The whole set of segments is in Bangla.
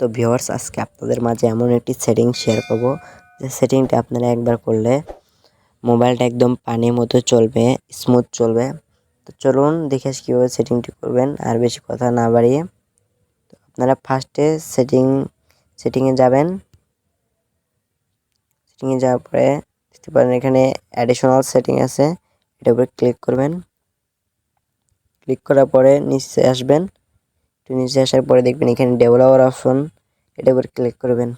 তো ভিউয়ার্স, আজকে আপনাদের মাঝে এমন একটি সেটিং শেয়ার করব। যে সেটিংটা আপনারা একবার করলে মোবাইলটা একদম পানির মতো চলবে স্মুথ চলবে। তো চলুন দেখে আসি কীভাবে সেটিংটি করবেন, আর বেশি কথা না বাড়িয়ে। তো আপনারা ফার্স্টে সেটিং, সেটিংয়ে যাবেন। সেটিংয়ে যাওয়ার পরে দেখতে পারেন এখানে অ্যাডিশনাল সেটিং আছে, এটার উপরে ক্লিক করবেন। ক্লিক করার পরে নিচে আসবেন। একটু নিচে আসার পরে দেখবেন এখানে ডেভেলপার অপশন এটার উপর ক্লিক করবেন।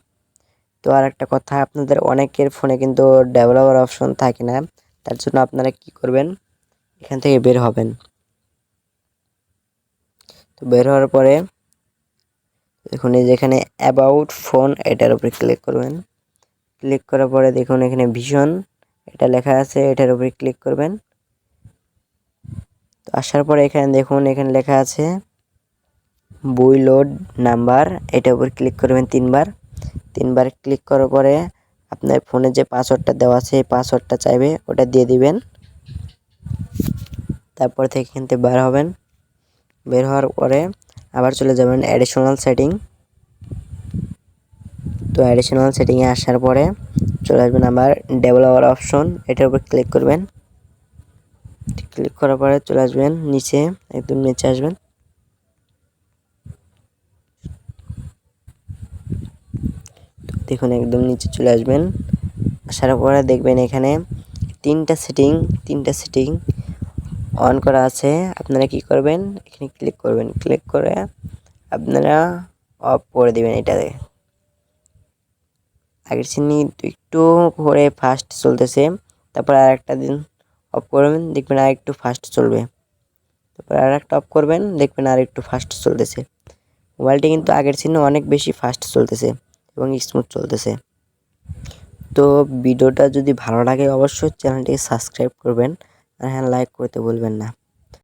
তো আর একটা কথা, আপনাদের অনেকের ফোনে কিন্তু ডেভেলপার অপশন থাকে না, তার জন্য আপনারা কি করবেন? এখান থেকে বের হবেন। তো বের হওয়ার পরে দেখুন, এই যেখানে অ্যাবাউট ফোন এটার উপরে ক্লিক করবেন। ক্লিক করার পরে দেখুন, এখানে ভীষণ এটা লেখা আছে, এটার উপরে ক্লিক করবেন। তো আসার পরে এখানে দেখুন, এখানে লেখা আছে বই লোড নাম্বার এটার উপর ক্লিক করবেন তিনবার। তিনবার ক্লিক করার পরে আপনার ফোনে যে পাসওয়ার্ডটা দেওয়া আছে, এই পাসওয়ার্ডটা চাইবে, ওটা দিয়ে দিবেন। তারপর থেকে এখান থেকে বের হবেন। বের হওয়ার পরে আবার চলে যাবেন অ্যাডিশনাল সেটিং তো অ্যাডিশনাল সেটিংয়ে আসার পরে চলে আসবেন আবার ডেভেলপার অপশন এটার উপর ক্লিক করবেন। ক্লিক করার পরে চলে আসবেন নিচে, একদম নিচে আসবেন। দেখুন, একদম নিচে চলে আসবেন। আসার পরে দেখবেন এখানে তিনটা সেটিং তিনটা সেটিং অন করা আছে। আপনারা কি করবেন? এখানে ক্লিক করবেন। ক্লিক করে আপনারা অফ করে দিবেন এটাতে। আগের চিনি একটু করে ফাস্ট চলতেছে। তারপর আর একটা দিন অফ করবেন, দেখবেন আর একটু ফাস্ট চলবে। তারপর আর একটা অফ করবেন, দেখবেন আর একটু ফাস্ট চলতেছে। মোবাইলটি কিন্তু আগের চিহ্ন অনেক বেশি ফাস্ট চলতেছে। এবং স্মুথ চলতেছে। তো ভিডিওটা যদি ভালো লাগে অবশ্যই চ্যানেলটিকে সাবস্ক্রাইব করবেন। আর হ্যাঁ লাইক করতে বলবেন না।